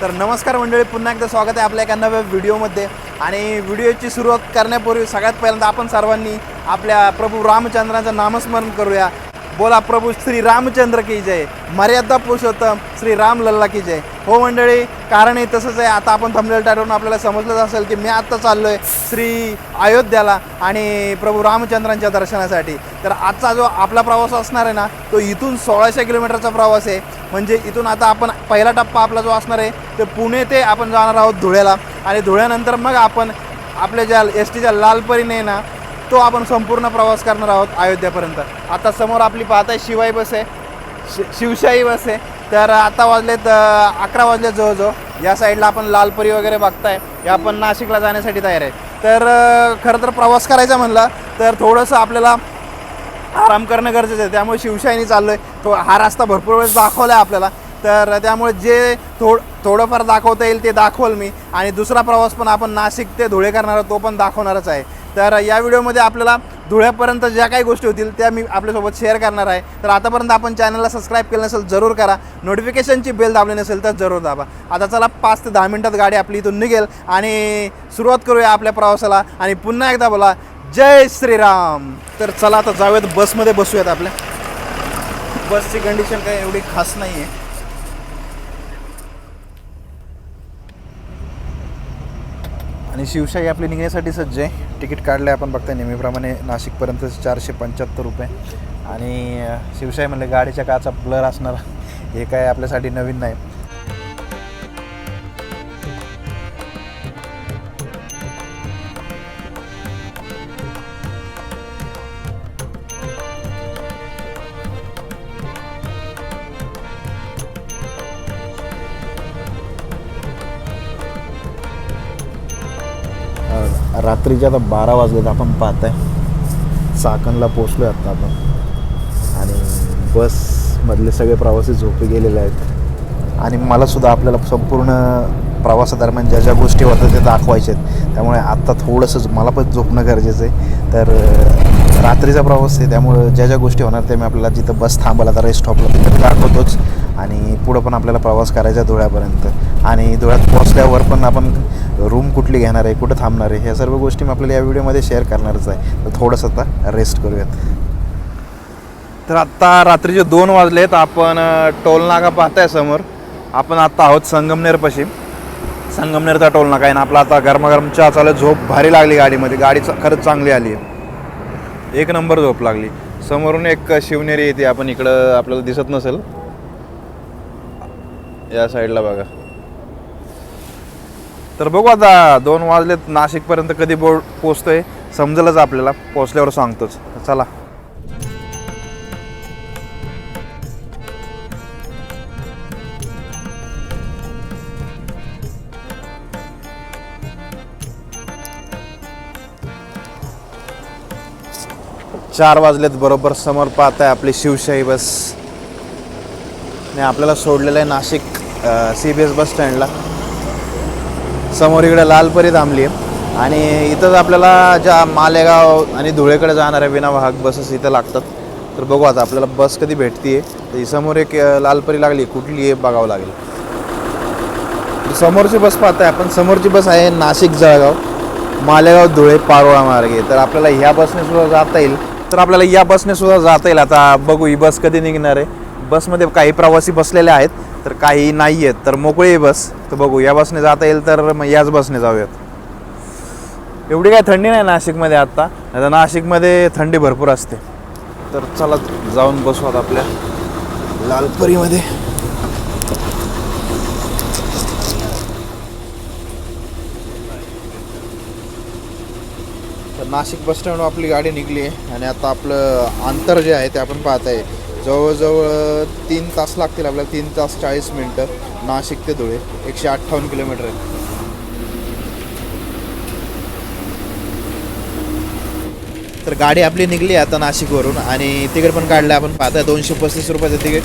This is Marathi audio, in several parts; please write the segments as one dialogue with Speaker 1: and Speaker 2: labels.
Speaker 1: तर नमस्कार मंडळी पुन्हा एकदा स्वागत आहे आपल्या एका नव्या व्हिडिओमध्ये. आणि व्हिडिओची सुरुवात करण्यापूर्वी सगळ्यात पहिल्यांदा आपण सर्वांनी आपल्या प्रभू रामचंद्राचं नामस्मरण करूया. बोला प्रभू श्री रामचंद्र की जय. मर्यादा पुरुषोत्तम श्री राम लल्ला की जय. हो मंडळी कारण हे तसंच आहे. आता आपण थंबनेल टाटून आपल्याला समजलंच असेल की मी आत्ता चाललो आहे श्री अयोध्याला आणि प्रभू रामचंद्रांच्या दर्शनासाठी. तर आजचा जो आपला प्रवास असणार आहे ना तो इथून सोळाशे किलोमीटरचा प्रवास आहे. म्हणजे इथून आता आपण पहिला टप्पा आपला जो असणार आहे ते पुणे ते आपण जाणार आहोत धुळ्याला. आणि धुळ्यानंतर मग आपण आपल्या ज्या एस टीच्या लालपरीने ना तो आपण संपूर्ण प्रवास करणार आहोत अयोध्यापर्यंत. आता समोर आपली पाहताय शिवाई बस आहे. शि शिवशाही बस आहे. तर आता वाजलेत अकरा वाजले जवळजवळ. या साईडला आपण लालपरी वगैरे बघताय. या आपण नाशिकला जाण्यासाठी तयार आहे. तर खरं तर प्रवास करायचा म्हणलं तर थोडंसं आपल्याला आराम करणं गरजेचं आहे. त्यामुळे शिवशाहीने चाललो आहे तो हा रस्ता भरपूर वेळेस दाखवला आहे आपल्याला. तर त्यामुळे जे थोड थोडंफार दाखवता येईल ते दाखवल मी. आणि दुसरा प्रवास पण आपण नाशिक ते धुळे करणार आहोत, तो पण दाखवणारच आहे. तर या व्हिडिओमध्ये आपल्याला धुळ्यापर्यंत ज्या काही गोष्टी होतील त्या मी आपल्यासोबत शेअर करणार आहे. तर आतापर्यंत आपण चॅनलला सबस्क्राईब केलं नसेल जरूर करा. नोटिफिकेशनची बेल दाबली नसेल तर जरूर दाबा. आता चला पाच ते दहा मिनटात गाडी आपली इथून निघेल आणि सुरुवात करूया आपल्या प्रवासाला आणि पुन्हा एकदा बोला जय श्रीराम. तर चला आता जाऊयात बसमध्ये बसूयात आपल्या. बसची कंडिशन काही एवढी खास नाही आहे आणि शिवशाही आपली निघण्यासाठी सज्ज आहे. तिकीट काढलं आहे आपण बघता नेहमीप्रमाणे नाशिकपर्यंत चारशे पंच्याहत्तर रुपये. आणि शिवशाही म्हणले गाडीच्या काचा ब्लर असणार. हे काय आपल्यासाठी नवीन नाही. रात्रीचे आता बारा वाजलेत आपण पाहत आहे चाकणला पोचलो आहे आत्ता आपण. आणि बसमधले सगळे प्रवासी झोपे गेलेले आहेत. आणि मलासुद्धा आपल्याला संपूर्ण प्रवासादरम्यान ज्या ज्या गोष्टी होत्या त्या दाखवायच्या आहेत. त्यामुळे आत्ता थोडंसं मला पण झोपणं गरजेचं आहे. तर रात्रीचा प्रवास आहे त्यामुळं ज्या ज्या गोष्टी होणार त्या मी आपल्याला जिथं बस थांबला तर रेस्ट स्टॉपला तिथं दाखवतोच. आणि पुढं पण आपल्याला प्रवास करायचा आहे धुळ्यापर्यंत. आणि धुळ्यात पोचल्यावर पण आपण रूम कुठली घेणार आहे कुठं थांबणार आहे ह्या सर्व गोष्टी मी आपल्याला या व्हिडिओमध्ये शेअर करणारच आहे. तर थोडंसं आता रेस्ट करूयात. तर आत्ता रात्रीचे दोन वाजलेत आपण टोलनाका पाहताय समोर. आपण आत्ता आहोत संगमनेरपाशी. संगमनेरचा टोलनाका आहे ना आपला आता गरमागरम चहा चालत झोप भारी लागली गाडीमध्ये. गाडी खरंच चांगली आली आहे. एक नंबर झोप लागली. समोरून एक शिवनेरी येते आपण इकडं आपल्याला दिसत नसेल. या साईडला बघा. तर बघू आता दोन वाजलेत नाशिकपर्यंत कधी बोर्ड पोचतोय समजेलच आपल्याला पोचल्यावर सांगतोच. चला. चार वाजलेत बरोबर समोर पाहत आहे आपली शिवशाही बस. आणि आपल्याला सोडलेलं आहे Nashik C B S bus स्टँडला समोर इकडे लालपरी थांबली आहे. आणि इथंच आपल्याला ज्या मालेगाव आणि धुळेकडे जाणाऱ्या विनावाहक बसेस इथं लागतात. तर बघू आता आपल्याला बस कधी भेटते तर समोर एक लालपरी लागली. कुठली आहे बघावं लागेल. समोरची बस पाहताय आपण. समोरची बस आहे नाशिक जळगाव. मालेगाव धुळे पारोळा मार्गे. तर आपल्याला ह्या बसने सुद्धा जाता येईल. तर आपल्याला या बसने सुद्धा जाता येईल. आता बघू ही बस कधी निघणार आहे. बसमध्ये काही प्रवासी बसलेले आहेत तर काही नाही आहेत तर मोकळी आहे बस. तर बघू या बसने जाता येईल तर मग याच बसने जाऊयात. एवढी काय थंडी नाही नाशिकमध्ये आत्ता आता नाशिकमध्ये थंडी भरपूर असते. तर चला जाऊन बसू आता आपल्या लालपरीमध्ये. तर नाशिक बस स्टँडवर आपली गाडी निघली आहे आणि आता आपलं अंतर जे आहे ते आपण पाहत आहे जवळजवळ तीन तास लागतील आपल्याला तीन तास चाळीस मिनटं. नाशिक ते धुळे एकशे अठ्ठावन्न किलोमीटर आहे. तर गाडी आपली निघली आता नाशिकवरून आणि तिकीट पण काढलं आपण. पाहता दोनशे पस्तीस रुपयाचं तिकीट.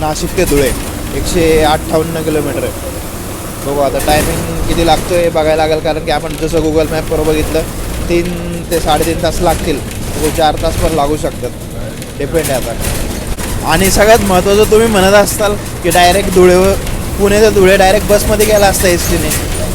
Speaker 1: नाशिक ते धुळे एकशे अठ्ठावन्न किलोमीटर आहे. बघू आता टायमिंग किती लागतो आहे बघायला लागेल कारण की आपण जसं गुगल मॅपवर बघितलं तीन ते साडेतीन तास लागतील. म्हणजे चार तास पण लागू शकतात. डिपेंड आहे आता. आणि सगळ्यात महत्त्वाचं तुम्ही म्हणत असताल की डायरेक्ट धुळेवर पुण्याच्या धुळे डायरेक्ट बसमध्ये गेला असता एस टीने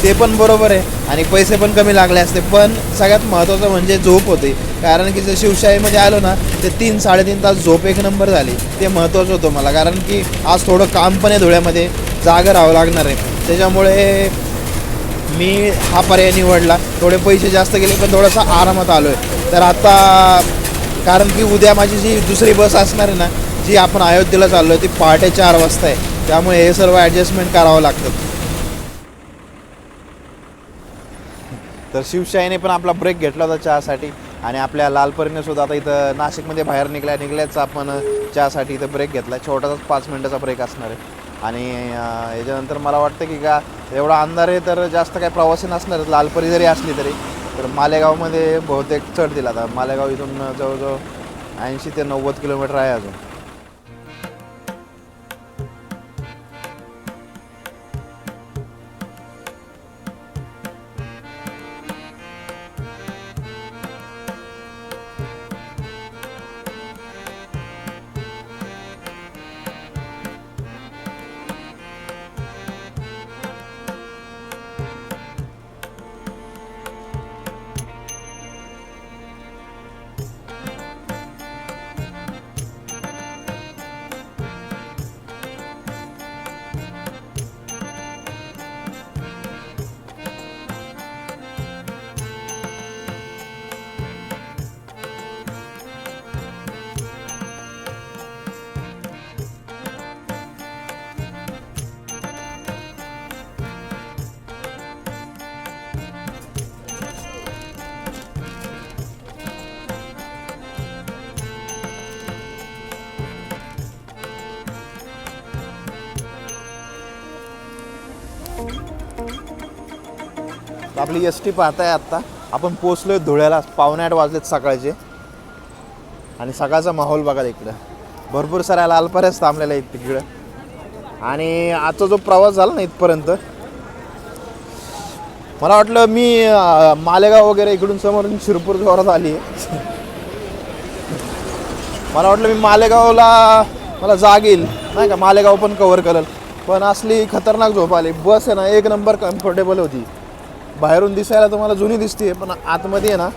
Speaker 1: ते पण बरोबर आहे आणि पैसे पण कमी लागले असते. पण सगळ्यात महत्त्वाचं म्हणजे झोप होते. कारण की जर शिवशाहीमध्ये आलो ना ते तीन साडेतीन तास झोप एक नंबर झाली. ते महत्त्वाचं होतं मला. कारण की आज थोडं काम पण आहे धुळ्यामध्ये. जागा राहावं लागणार आहे. त्याच्यामुळे मी हा पर्याय निवडला. थोडे पैसे जास्त गेले पण थोडासा आरामात आलो आहे तर आता कारण की उद्या माझी जी दुसरी बस असणार आहे ना जी आपण अयोध्येला चाललो आहे ती पहाटे चार वाजता आहे. त्यामुळे हे सर्व ॲडजस्टमेंट करावं लागतं. तर शिवशाहीने पण आपला ब्रेक घेतला होता चहासाठी आणि आपल्या लालपरीने सुद्धा आता इथं नाशिकमध्ये बाहेर निघल्या निघल्याच आपण चहासाठी इथं ब्रेक घेतला. छोटासाच पाच मिनटाचा ब्रेक असणार आहे. आणि याच्यानंतर मला वाटतं की का एवढा अंधार आहे तर जास्त काही प्रवासी नसणार लालपरी जरी असली तरी. तर मालेगावमध्ये बहुतेक चढ दिला. आता मालेगाव इथून जवळजवळ ऐंशी ते नव्वद किलोमीटर आहे अजून. आपली एस टी पाहताय आत्ता आपण पोचलो आहे धुळ्याला. पावणे आठ वाजलेत सकाळचे. आणि सकाळचा माहोल बघा इकडं भरपूर साऱ्या लालपऱ्याच थांबलेल्या आहेत तिकडं. आणि आजचा जो प्रवास झाला ना इथपर्यंत मला वाटलं मी मालेगाव वगैरे इकडून समोरून शिरपूर जोरात आली आहे मला वाटलं मी मालेगावला मला जाग येईल. नाही का? मालेगाव पण कवर करेल. पण असली खतरनाक झोप आली. बस आहे ना एक नंबर कम्फर्टेबल होती. बाहेरून दिसायला तुम्हाला जुनी दिसते पण आतमध्ये आहे ना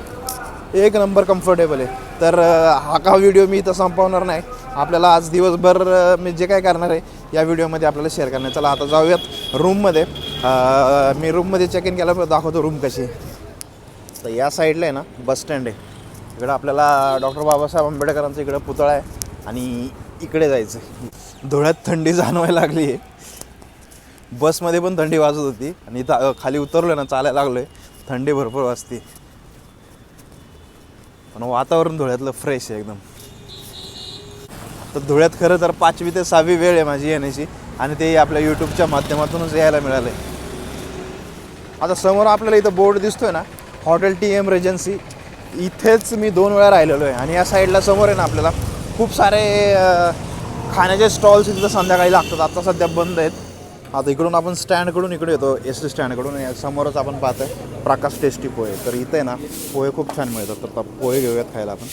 Speaker 1: एक नंबर कम्फर्टेबल आहे. तर हा का व्हिडिओ मी इथं संपवणार नाही. आपल्याला आज दिवसभर मी जे काय करणार आहे या व्हिडिओमध्ये आपल्याला शेअर करणार चला आता जाऊयात रूममध्ये मी रूममध्ये चेक इन केलं दाखवतो रूम कशी तर या साईडला आहे ना बस स्टँड आहे. इकडं आपल्याला डॉक्टर बाबासाहेब आंबेडकरांचं इकडं पुतळा आहे आणि इकडे जायचं आहे. धुळ्यात थंडी जाणवायला लागली आहे बसमध्ये पण थंडी वाजत होती आणि इथं खाली उतरलो ना चालायला लागलो आहे थंडी भरपूर वाजते. पण वातावरण धुळ्यातलं फ्रेश आहे एकदम. तर धुळ्यात खरं तर पाचवी ते सहावी वेळ आहे माझी येण्याची आणि ते आपल्या यूट्यूबच्या माध्यमातूनच यायला मिळालं आहे आता समोर आपल्याला इथं बोर्ड दिसतोय ना हॉटेल टी एम रेजन्सी इथेच मी दोन वेळा राहिलेलो आहे आणि या साईडला समोर आहे ना आपल्याला खूप सारे खाण्याचे स्टॉल्स इथं संध्याकाळी लागतात. आता सध्या बंद आहेत. आता इकडून आपण स्टँडकडून इकडे येतो एस टी स्टँडकडून. या समोरच आपण पाहतोय प्रकाश टेस्टी पोहे. तर इथे आहे ना पोहे खूप छान मिळतात. तर आता पोहे घेऊयात खायला आपण.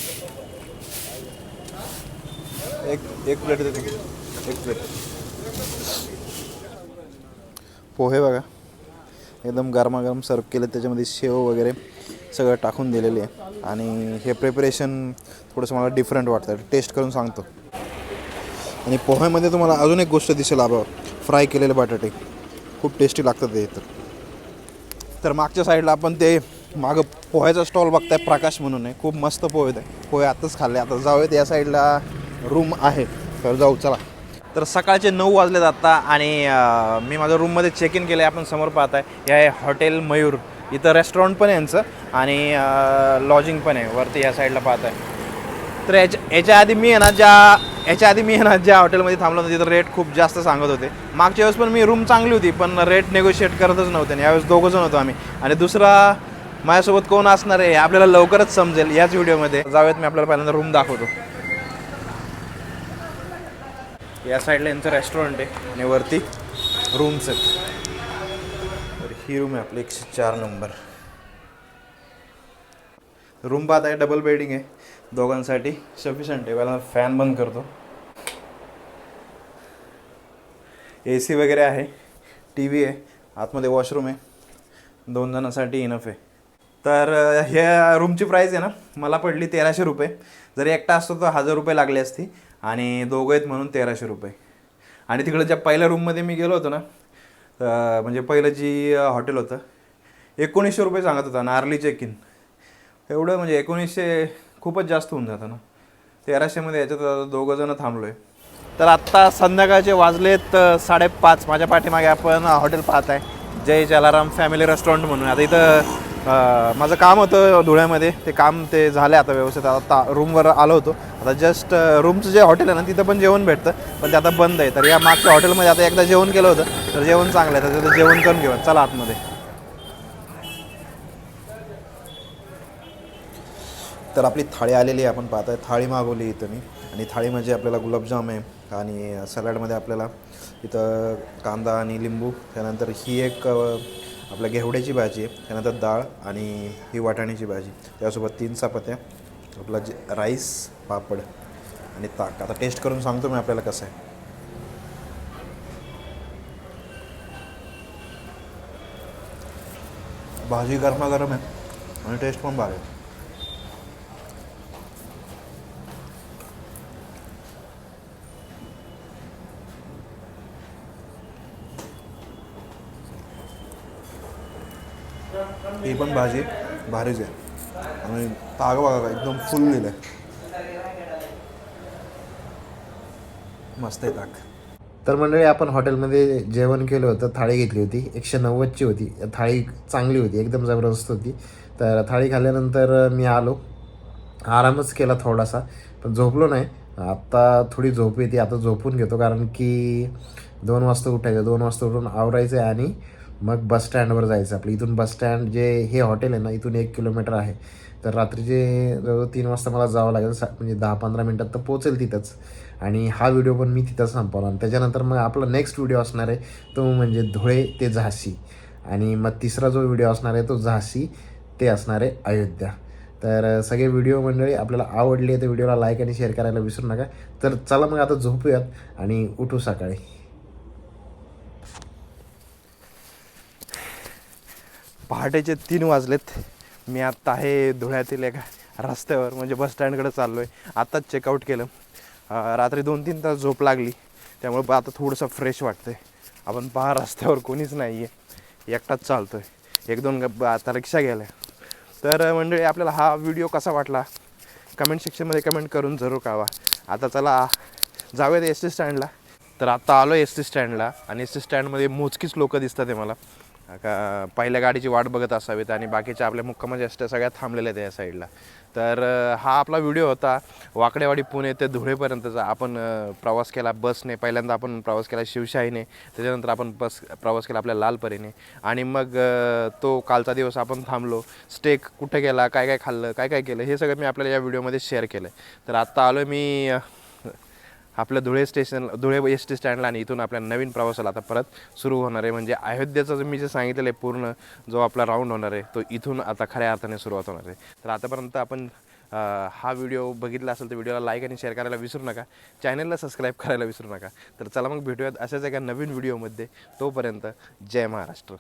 Speaker 1: एक एक प्लेट देतो. एक प्लेट. पोहे बघा. एकदम गरमागरम सर्व केले. त्याच्यामध्ये शेव वगैरे सगळं टाकून दिलेले आहे. आणि हे प्रिपरेशन थोडंसं मला डिफरंट वाटतं टेस्ट करून सांगतो. आणि पोह्यामध्ये तुम्हाला अजून एक गोष्ट दिसेल आबा फ्राय केलेले बटाटे. खूप टेस्टी लागतात ते तर. तर मागच्या साईडला आपण ते मागं पोह्याचा स्टॉल बघताय प्रकाश म्हणून आहे. खूप मस्त पोहे आहे पोहे आताच खाल्ले. आता जाऊयात या साईडला रूम आहे. तर जाऊ चला. तर सकाळचे नऊ वाजले आत्ता आणि मी माझ्या रूममध्ये चेक इन केलं आहे आपण समोर पाहताय हे आहे हॉटेल मयूर. इथं रेस्टॉरंट पण आहे यांचं आणि लॉजिंग पण आहे. वरती या साईडला पाहताय. तर याच्या याच्या आधी मी आहे ना ज्या याच्या आधी मी आहे ना ज्या हॉटेलमध्ये थांबलो होतो तिथं रेट खूप जास्त सांगत होते. मागच्या वेळेस पण मी रूम चांगली होती पण रेट नेगोशिएट करतच नव्हते आणि यावेळेस दोघं जण होतो आम्ही. आणि दुसरा माझ्यासोबत कोण असणार आहे हे आपल्याला लवकरच समजेल याच व्हिडिओमध्ये जाऊयात मी आपल्याला पहिल्यांदा रूम दाखवतो. या साईडला यांचं रेस्टॉरंट आहे आणि वरती रूम्स आहेत. तर ही रूम आहे आपली एकशे चार नंबर रूम बात आहे डबल बेडिंग आहे. दोघांसाठी सफिशंट आहे. मला फॅन बंद करतो. ए सी वगैरे आहे. टी व्ही आहे. आतमध्ये वॉशरूम आहे. दोन जणांसाठी इनफ आहे. तर ह्या रूमची प्राईस आहे ना मला पडली तेराशे रुपये. जरी एकटा असतो तर हजार रुपये लागले असती. आणि दोघं आहेत म्हणून तेराशे रुपये. आणि तिकडं ज्या पहिल्या रूममध्ये मी गेलो होतो ना म्हणजे पहिलं जी हॉटेल होतं एकोणीसशे रुपये सांगत होता नार्ली चेक इन एवढं म्हणजे एकोणीसशे खूपच जास्त होऊन जातं ना. तेराशेमध्ये याच्यात आता दोघं जण थांबलो आहे तर आत्ता संध्याकाळचे वाजलेत साडेपाच. माझ्या पाठीमागे आपण हॉटेल पाहत आहे जय जलाराम फॅमिली रेस्टॉरंट म्हणून. आता इथं माझं काम होतं धुळ्यामध्ये. ते काम ते झालं आता व्यवस्थित. आता रूमवर आलो होतो. आता जस्ट रूमचं जे हॉटेल आहे ना तिथं पण जेवण भेटतं. पण ते आता बंद आहे. तर या मागच्या हॉटेलमध्ये आता एकदा जेवण केलं होतं. तर जेवण चांगलं आहे. तर तिथं जेवण करून घेऊ चला आतमध्ये. तर आपली थाळी आलेली आहे आपण पाहताय. थाळी मागवली इथं मी आणि थाळी म्हणजे आपल्याला गुलाबजाम आहे आणि सॅलडमध्ये आपल्याला इथं कांदा आणि लिंबू. त्यानंतर ही एक आपल्या घेवड्याची भाजी आहे. त्यानंतर डाळ आणि ही वाटाण्याची भाजी. त्यासोबत तीन चपात्या आपला जे राईस पापड आणि ताक. आता टेस्ट करून सांगतो मी आपल्याला कसं आहे. भाजी गरमागरम आहे आणि टेस्ट पण भारी आहे. ही पण भाजी भारीच आहे. आणि ताग बघा एकदम फुल दिलं मस्त आहे ताक. तर मंडळी आपण हॉटेलमध्ये जेवण केलं होतं थाळी घेतली होती एकशे नव्वदची होती. थाळी चांगली होती एकदम जबरदस्त होती. तर थाळी खाल्ल्यानंतर मी आलो. आरामच केला थोडासा पण झोपलो नाही. आत्ता थोडी झोप येते आता झोपून घेतो कारण की दोन वाजता उठायचं दोन वाजता उठून आवरायचं आहे आणि मग बस स्टँडवर जायचं. आपलं इथून बस स्टँड जे हे हॉटेल आहे ना इथून एक किलोमीटर आहे. तर रात्रीचे जवळ तीन वाजता मला जावं लागेल सा म्हणजे दहा पंधरा मिनटात तर पोचेल तिथंच. आणि हा व्हिडिओ पण मी तिथं संपवला. आणि त्याच्यानंतर मग आपला नेक्स्ट व्हिडिओ असणार आहे तो म्हणजे धुळे ते झाशी. आणि मग तिसरा जो व्हिडिओ असणार आहे तो झाशी ते असणार आहे अयोध्या. तर सगळे व्हिडिओ मंडळी आपल्याला आवडले तर व्हिडिओला लाईक आणि शेअर करायला विसरू नका. तर चला मग आता झोपूयात आणि उठू सकाळी. पहाटेचे तीन वाजलेत. मी आत्ता आहे धुळ्यातील एका रस्त्यावर म्हणजे बस स्टँडकडे चाललो आहे आत्ताच चेकआउट केलं. रात्री दोन तीन तास झोप लागली. त्यामुळे आता थोडंसं फ्रेश वाटतं आहे आपण पहा रस्त्यावर कोणीच नाही आहे एकटाच चालतो आहे एक दोन आता रिक्षा गेल्या तर मंडळी आपल्याला हा व्हिडिओ कसा वाटला? कमेंट सेक्शनमध्ये कमेंट करून जरूर कळवा. आता चला जाऊयात एस टी स्टँडला तर आत्ता आलो एस टी स्टँडला आणि एस टी स्टँडमध्ये मोजकीच लोकं दिसतात आहे मला. का पहिल्या गाडीची वाट बघत असावीत आणि बाकीच्या आपल्या मुक्कामाच्या एसट्या सगळ्या थांबलेल्या आहेत या साईडला. तर हा आपला व्हिडिओ होता. वाकडेवाडी पुणे ते धुळेपर्यंतचा आपण प्रवास केला बसने. पहिल्यांदा आपण प्रवास केला शिवशाहीने. त्याच्यानंतर आपण बस प्रवास केला आपल्या लालपरीने. आणि मग तो कालचा दिवस आपण थांबलो. स्टे कुठे गेला? काय काय खाल्लं? काय काय केलं? हे सगळं मी आपल्याला या व्हिडिओमध्ये शेअर केलं. तर आत्ता आलो मी आपलं Dhule station Dhule S T स्टँडला आणि इथून आपल्या नवीन प्रवासाला आता परत सुरू होणार आहे. म्हणजे अयोध्येचं जे मी जे सांगितलेलं आहे पूर्ण जो आपला राऊंड होणार आहे तो इथून आता खऱ्या अर्थाने सुरुवात होणार आहे. तर आतापर्यंत आपण हा व्हिडिओ बघितला असेल तर व्हिडिओला लाईक आणि शेअर करायला विसरू नका. चॅनलला सबस्क्राईब करायला विसरू नका. तर चला मग भेटूयात अशाच एका नवीन व्हिडिओमध्ये तोपर्यंत जय महाराष्ट्र.